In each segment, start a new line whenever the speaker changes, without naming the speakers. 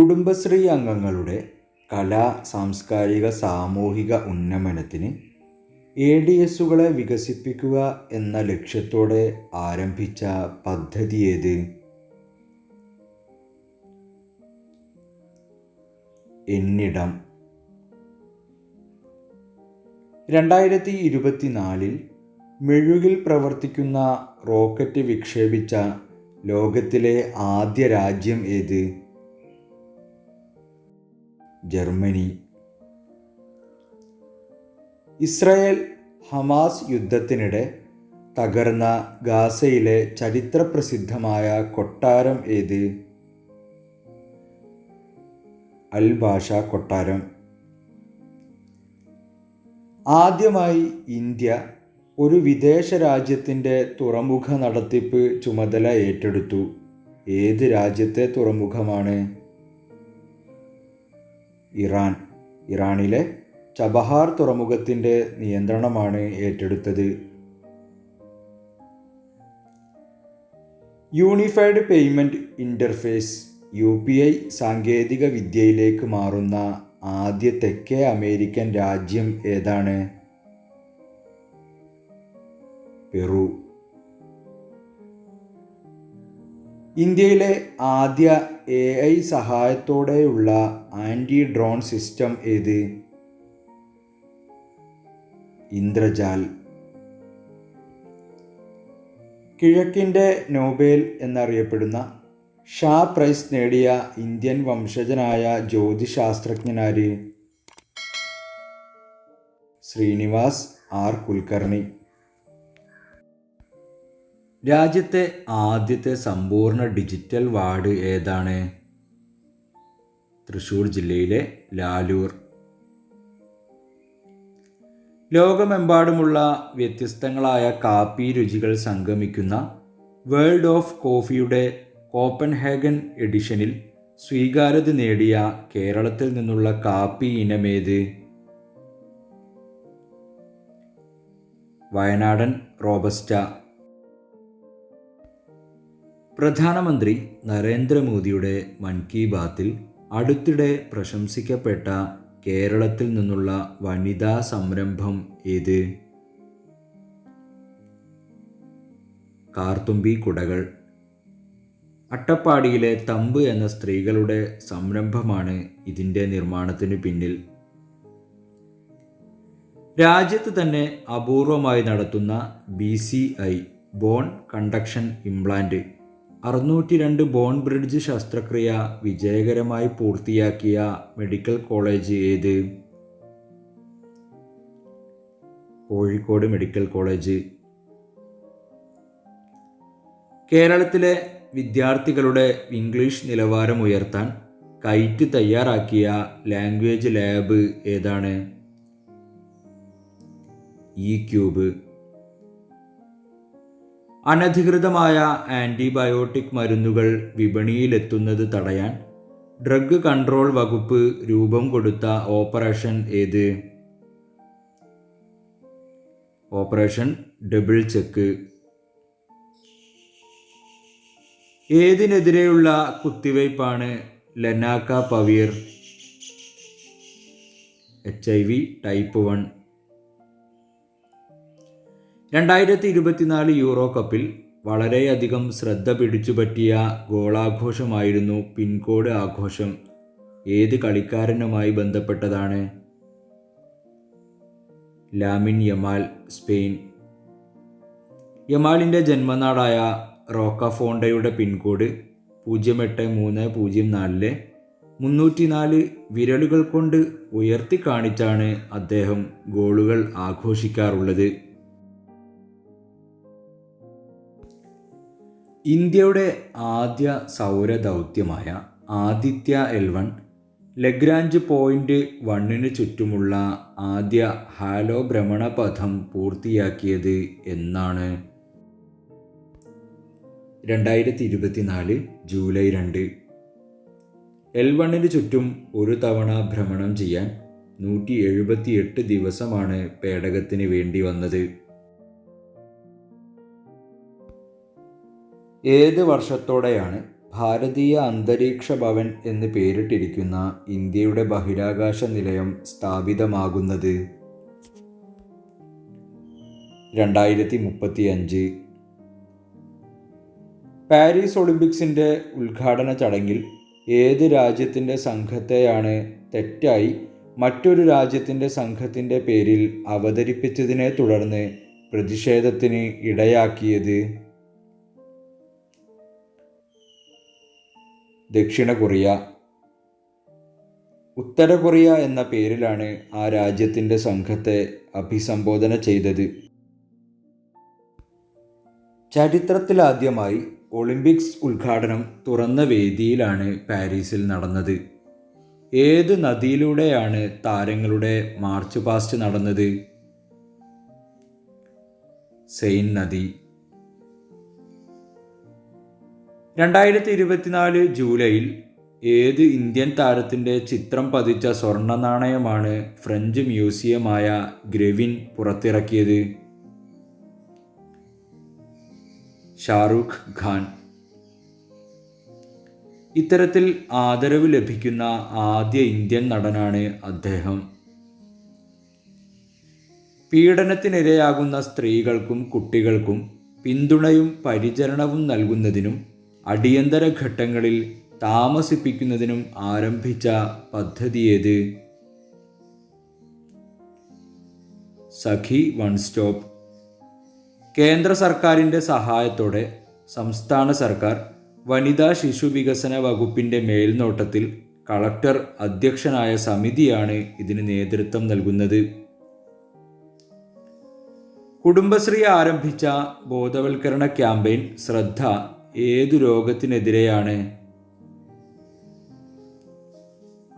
കുടുംബശ്രീ അംഗങ്ങളുടെ കലാ സാംസ്കാരിക സാമൂഹിക ഉന്നമനത്തിന് എ ഡി എസുകളെ വികസിപ്പിക്കുക എന്ന ലക്ഷ്യത്തോടെ ആരംഭിച്ച പദ്ധതി ഏത്? എന്നിടം. രണ്ടായിരത്തി ഇരുപത്തിനാലിൽ മെഴുകിൽ പ്രവർത്തിക്കുന്ന റോക്കറ്റ് വിക്ഷേപിച്ച ലോകത്തിലെ ആദ്യ രാജ്യം ഏത്? ജർമ്മനി. ഇസ്രായേൽ ഹമാസ് യുദ്ധത്തിനിടെ തകർന്ന ഗാസയിലെ ചരിത്രപ്രസിദ്ധമായ കൊട്ടാരം ഏത്? അൽ ഭാഷ കൊട്ടാരം. ആദ്യമായി ഇന്ത്യ ഒരു വിദേശ രാജ്യത്തിന്റെ തുറമുഖ നടത്തിപ്പ് ചുമതല ഏറ്റെടുത്തു. ഏത് രാജ്യത്തെ തുറമുഖമാണ്? ഇറാൻ. ഇറാനിലെ ചബഹാർ തുറമുഖത്തിന്റെ നിയന്ത്രണമാണ് ഏറ്റെടുത്തത്. Unified payment interface U P I സാങ്കേതിക വിദ്യയിലേക്ക് മാറുന്ന ആദ്യ തെക്കേ അമേരിക്കൻ രാജ്യം ഏതാണ്? പെറു. ഇന്ത്യയിലെ ആദ്യ എ ഐ സഹായത്തോടെയുള്ള ആന്റി ഡ്രോൺ സിസ്റ്റം ഏത്? ഇന്ദ്രജാൽ. കിഴക്കിന്റെ നോബേൽ എന്നറിയപ്പെടുന്ന ഷാ പ്രൈസ് നേടിയ ഇന്ത്യൻ വംശജനായ ജ്യോതിശാസ്ത്രജ്ഞനാര്? ശ്രീനിവാസ് ആർ കുൽക്കർണി. രാജ്യത്തെ ആദ്യത്തെ സമ്പൂർണ ഡിജിറ്റൽ വാർഡ് ഏതാണ്? തൃശ്ശൂർ ജില്ലയിലെ ലാലൂർ. ലോകമെമ്പാടുമുള്ള വ്യത്യസ്തങ്ങളായ കാപ്പി രുചികൾ സംഗമിക്കുന്ന വേൾഡ് ഓഫ് കോഫിയുടെ കോപ്പൻഹേഗൻ എഡിഷനിൽ സ്വീകാര്യത നേടിയ കേരളത്തിൽ നിന്നുള്ള കാപ്പി ഇനമേത് വയനാടൻ റോബസ്റ്റ. പ്രധാനമന്ത്രി നരേന്ദ്രമോദിയുടെ മൻ കി ബാത്തിൽ അടുത്തിടെ പ്രശംസിക്കപ്പെട്ട കേരളത്തിൽ നിന്നുള്ള വനിതാ സംരംഭം ഏത്? കാർത്തുമ്പി കുടകൾ. അട്ടപ്പാടിയിലെ തമ്പ് എന്ന സ്ത്രീകളുടെ സംരംഭമാണ് ഇതിന്റെ നിർമ്മാണത്തിന് പിന്നിൽ. രാജ്യത്ത് തന്നെ അപൂർവമായി നടത്തുന്ന B C I bone conduction implant അറുന്നൂറ്റി രണ്ട് ബോൺ ബ്രിഡ്ജ് ശസ്ത്രക്രിയ വിജയകരമായി പൂർത്തിയാക്കിയ മെഡിക്കൽ കോളേജ് ഏത്? Kozhikode medical college. കേരളത്തിലെ വിദ്യാർത്ഥികളുടെ ഇംഗ്ലീഷ് നിലവാരം ഉയർത്താൻ കൈറ്റ് തയ്യാറാക്കിയ ലാംഗ്വേജ് ലാബ് ഏതാണ്? E cube. അനധികൃതമായ ആന്റിബയോട്ടിക് മരുന്നുകൾ വിപണിയിലെത്തുന്നത് തടയാൻ ഡ്രഗ് കൺട്രോൾ വകുപ്പ് രൂപം കൊടുത്ത ഓപ്പറേഷൻ ഏത്? Operation double check. ഏതിനെതിരെയുള്ള കുത്തിവയ്പ്പാണ് lenacapavir H I V type one. രണ്ടായിരത്തി ഇരുപത്തിനാല് യൂറോ കപ്പിൽ വളരെയധികം ശ്രദ്ധ പിടിച്ചുപറ്റിയ ഗോളാഘോഷമായിരുന്നു പിൻകോഡ് ആഘോഷം. ഏത് കളിക്കാരനുമായി ബന്ധപ്പെട്ടതാണ്? Lamine Yamal Spain. യമാലിന്റെ ജന്മനാടായ റോക്കഫോണ്ടയുടെ പിൻകോഡ് പൂജ്യം എട്ട് മൂന്ന് പൂജ്യം നാലിലെ മുന്നൂറ്റിനാല് വിരലുകൾ കൊണ്ട് ഉയർത്തി കാണിച്ചാണ് അദ്ദേഹം ഗോളുകൾ ആഘോഷിക്കാറുള്ളത്. ഇന്ത്യയുടെ ആദ്യ സൗര ദൗത്യമായ Aditya L one Lagrange point വണ്ണിന് ചുറ്റുമുള്ള ആദ്യ ഹാലോ ഭ്രമണപഥം പൂർത്തിയാക്കിയത് എന്നാണ്. രണ്ടായിരത്തി ഇരുപത്തിനാല് ജൂലൈ രണ്ട്. എൽ വണ്ണിന് ചുറ്റും ഒരു തവണ ഭ്രമണം ചെയ്യാൻ നൂറ്റി എഴുപത്തിയെട്ട് ദിവസമാണ് പേടകത്തിന് വേണ്ടി വന്നത്. ഏത് വർഷത്തോടെയാണ് ഭാരതീയ അന്തരീക്ഷ ഭവൻ എന്ന് പേരിട്ടിരിക്കുന്ന ഇന്ത്യയുടെ ബഹിരാകാശ നിലയം സ്ഥാപിതമാകുന്നത്? രണ്ടായിരത്തി മുപ്പത്തി അഞ്ച് പാരീസ് ഒളിമ്പിക്സിന്റെ ഉദ്ഘാടന ചടങ്ങിൽ ഏത് രാജ്യത്തിന്റെ സംഘത്തെയാണ് തെറ്റായി മറ്റൊരു രാജ്യത്തിന്റെ സംഘത്തിന്റെ പേരിൽ അവതരിപ്പിച്ചതിനെ തുടർന്ന് പ്രതിഷേധത്തിന് ഇടയാക്കിയത്? ദക്ഷിണ കൊറിയ. ഉത്തര കൊറിയ എന്ന പേരിലാണ് ആ രാജ്യത്തിന്റെ സംഘത്തെ അഭിസംബോധന ചെയ്തത്. ചരിത്രത്തിലാദ്യമായി ഒളിമ്പിക്സ് ഉദ്ഘാടനം തുറന്ന വേദിയിലാണ് പാരീസിൽ നടന്നത്. ഏത് നദിയിലൂടെയാണ് താരങ്ങളുടെ മാർച്ച് പാസ്റ്റ് നടന്നത്? സെയിൻ നദി. രണ്ടായിരത്തി ഇരുപത്തിനാല് ജൂലൈയിൽ ഏത് ഇന്ത്യൻ താരത്തിന്റെ ചിത്രം പതിച്ച സ്വർണ നാണയമാണ് ഫ്രഞ്ച് മ്യൂസിയമായ ഗ്രെവിൻ പുറത്തിറക്കിയത്? ഷാറൂഖ് ഖാൻ. ഇത്തരത്തിൽ ആദരവ് ലഭിക്കുന്ന ആദ്യ ഇന്ത്യൻ നടനാണ് അദ്ദേഹം. പീഡനത്തിനിരയാകുന്ന സ്ത്രീകൾക്കും കുട്ടികൾക്കും പിന്തുണയും പരിചരണവും നൽകുന്നതിനും അടിയന്തര ഘട്ടങ്ങളിൽ താമസിപ്പിക്കുന്നതിനും ആരംഭിച്ച പദ്ധതിയേത് സഖി വൺ സ്റ്റോപ്പ്. കേന്ദ്ര സർക്കാരിന്റെ സഹായത്തോടെ സംസ്ഥാന സർക്കാർ വനിതാ ശിശു വികസന വകുപ്പിന്റെ മേൽനോട്ടത്തിൽ കളക്ടർ അധ്യക്ഷനായ സമിതിയാണ് ഇതിന് നേതൃത്വം നൽകുന്നത്. കുടുംബശ്രീ ആരംഭിച്ച ബോധവൽക്കരണ ക്യാമ്പയിൻ ശ്രദ്ധ ഏതു രോഗത്തിനെതിരെയാണ്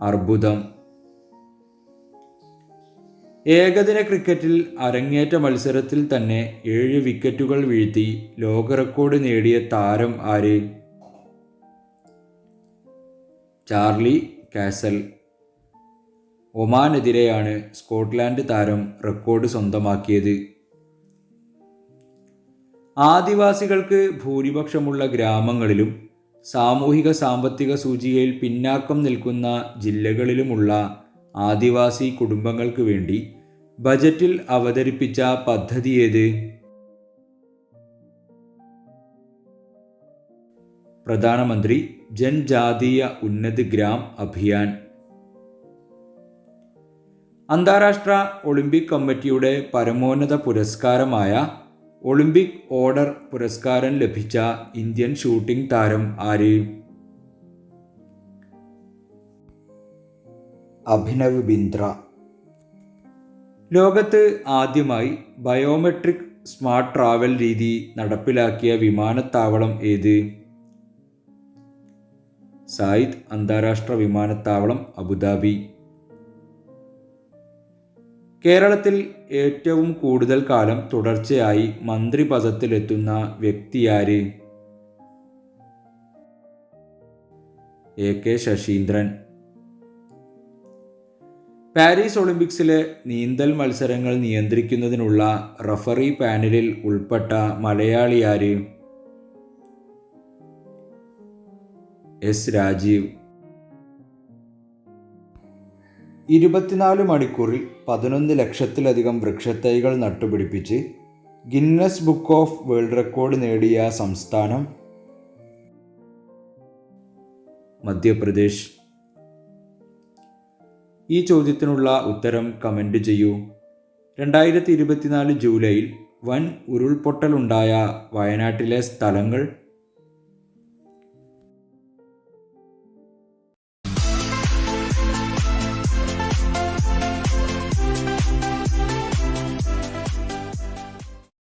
അർബുദം? ഏകദിന ക്രിക്കറ്റിൽ അരങ്ങേറ്റ മത്സരത്തിൽ തന്നെ ഏഴ് വിക്കറ്റുകൾ വീഴ്ത്തി ലോക റെക്കോർഡ് നേടിയ താരം ആര്? Charlie Cassell. ഒമാനെതിരെയാണ് സ്കോട്ട്ലാൻഡ് താരം റെക്കോർഡ് സ്വന്തമാക്കിയത്. ആദിവാസികൾക്ക് ഭൂരിപക്ഷമുള്ള ഗ്രാമങ്ങളിലും സാമൂഹിക സാമ്പത്തിക സൂചികയിൽ പിന്നാക്കം നിൽക്കുന്ന ജില്ലകളിലുമുള്ള ആദിവാസി കുടുംബങ്ങൾക്ക് വേണ്ടി ബജറ്റിൽ അവതരിപ്പിച്ച പദ്ധതിയേത് പ്രധാനമന്ത്രി ജൻജാതീയ ഉന്നത് ഗ്രാം അഭിയാൻ. അന്താരാഷ്ട്ര ഒളിമ്പിക് കമ്മിറ്റിയുടെ പരമോന്നത പുരസ്കാരമായ ഒളിമ്പിക് ഓർഡർ പുരസ്കാരം ലഭിച്ച ഇന്ത്യൻ ഷൂട്ടിംഗ് താരം ആര്? അഭിനവ് ബിന്ദ്ര. ലോകത്ത് ആദ്യമായി ബയോമെട്രിക് സ്മാർട്ട് ട്രാവൽ രീതി നടപ്പിലാക്കിയ വിമാനത്താവളം ഏത്? സായിദ് അന്താരാഷ്ട്ര വിമാനത്താവളം അബുദാബി. കേരളത്തിൽ ഏറ്റവും കൂടുതൽ കാലം തുടർച്ചയായി മന്ത്രിപദത്തിലെത്തുന്ന വ്യക്തിയാര്? A K Saseendran. പാരീസ് ഒളിമ്പിക്സിലെ നീന്തൽ മത്സരങ്ങൾ നിയന്ത്രിക്കുന്നതിനുള്ള റഫറി പാനലിൽ ഉൾപ്പെട്ട മലയാളിയാര്? എസ് രാജീവ്. ഇരുപത്തിനാല് മണിക്കൂറിൽ പതിനൊന്ന് ലക്ഷത്തിലധികം വൃക്ഷത്തൈകൾ നട്ടുപിടിപ്പിച്ച് Guinness book of world record നേടിയ സംസ്ഥാനം മധ്യപ്രദേശ്. ഈ ചോദ്യത്തിനുള്ള ഉത്തരം കമന്റ് ചെയ്യൂ. രണ്ടായിരത്തി ഇരുപത്തിനാല് ജൂലൈയിൽ വൻ ഉരുൾപൊട്ടലുണ്ടായ വയനാട്ടിലെ സ്ഥലങ്ങൾ